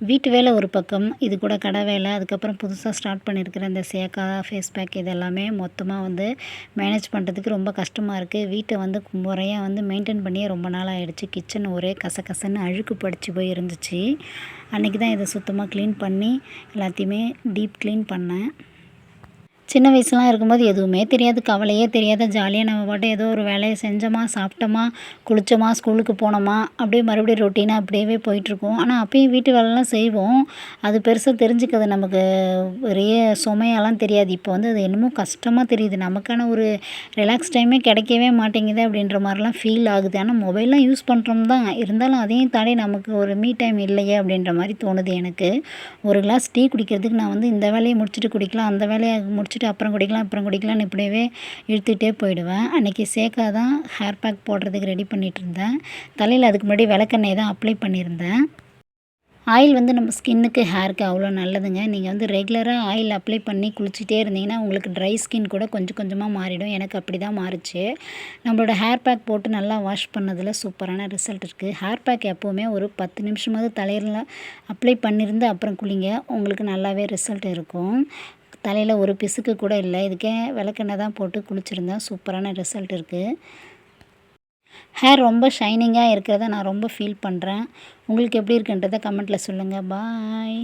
வீட்டு வேலை ஒரு பக்கம் இது கூட கடை வேலை அதுக்கப்புறம் புதுசாக ஸ்டார்ட் பண்ணியிருக்கிற இந்த சேக்கா ஃபேஸ் பேக் இது எல்லாமே மொத்தமாக வந்து மேனேஜ் பண்ணுறதுக்கு ரொம்ப கஷ்டமாக இருக்குது வீட்டை வந்து முறையாக வந்து மெயின்டைன் பண்ணியே ரொம்ப நாள் ஆகிடுச்சு கிச்சன் ஒரே கசகசன்னு அழுக்கு படிச்சு போய் இருந்துச்சு. அன்றைக்கி தான் இதை சுத்தமாக க்ளீன் பண்ணி எல்லாத்தையுமே டீப் க்ளீன் பண்ணேன். சின்ன வயசுலாம் இருக்கும்போது எதுவுமே தெரியாது. கவலையே தெரியாது. ஜாலியாக நம்ம பாட்டு ஏதோ ஒரு வேலையை செஞ்சோமா சாப்பிட்டோமா குளித்தோமா ஸ்கூலுக்கு போனோமா அப்படியே மறுபடியும் ரொட்டீனாக அப்படியே போயிட்டுருக்கும். ஆனால் அப்பயும் வீட்டு வேலைலாம் செய்வோம். அது பெருசாக தெரிஞ்சுக்கிறது நமக்கு பெரிய சுமையெல்லாம் தெரியாது. இப்போ வந்து அது என்னமோ கஷ்டமாக தெரியுது. நமக்கான ஒரு ரிலாக்ஸ் டைமே கிடைக்கவே மாட்டேங்குது அப்படின்ற மாதிரிலாம் ஃபீல் ஆகுது. ஆனால் மொபைல்லாம் யூஸ் பண்ணுறோம் தான். இருந்தாலும் அதையும் தாண்டி நமக்கு ஒரு மீ டைம் இல்லையே அப்படின்ற மாதிரி தோணுது எனக்கு. ஒரு கிளாஸ் டீ குடிக்கிறதுக்கு நான் வந்து இந்த வேலையை முடிச்சுட்டு குடிக்கலாம் அந்த வேலையை முடிச்சு முடிச்சுட்டு அப்புறம் குடிக்கலாம் அப்புறம் குடிக்கலாம்னு இப்படியே இழுத்துகிட்டே போயிடுவேன். அன்றைக்கி சேக்கா தான் ஹேர் பேக் போடுறதுக்கு ரெடி பண்ணிகிட்டு இருந்தேன். தலையில் அதுக்கு முன்னாடி விளக்கெண்ணெய் தான் அப்ளை பண்ணியிருந்தேன். ஆயில் வந்து நம்ம ஸ்கின்னுக்கு ஹேருக்கு அவ்வளோ நல்லதுங்க. நீங்கள் வந்து ரெகுலராக ஆயில் அப்ளை பண்ணி குளிச்சுட்டே இருந்தீங்கன்னா உங்களுக்கு ட்ரை ஸ்கின் கூட கொஞ்சம் கொஞ்சமாக மாறிடும். எனக்கு அப்படி தான் மாறுச்சு. நம்மளோட ஹேர் பேக் போட்டு நல்லா வாஷ் பண்ணதில் சூப்பரான ரிசல்ட் இருக்குது ஹேர் பேக் எப்போவுமே ஒரு பத்து நிமிஷமாவது தலையில் அப்ளை பண்ணியிருந்து அப்புறம் குளிங்க. உங்களுக்கு நல்லாவே ரிசல்ட் இருக்கும். தலையில் ஒரு பிசுக்கு கூட இல்லை. இதுக்கே விளக்கெண்ணெய் தான் போட்டு குளிச்சிருந்தேன் சூப்பரான ரிசல்ட் இருக்குது ஹேர் ரொம்ப ஷைனிங்காக இருக்கிறத நான் ரொம்ப ஃபீல் பண்ணுறேன் உங்களுக்கு எப்படி இருக்குன்றதை கமெண்ட்டில் சொல்லுங்கள் பாய்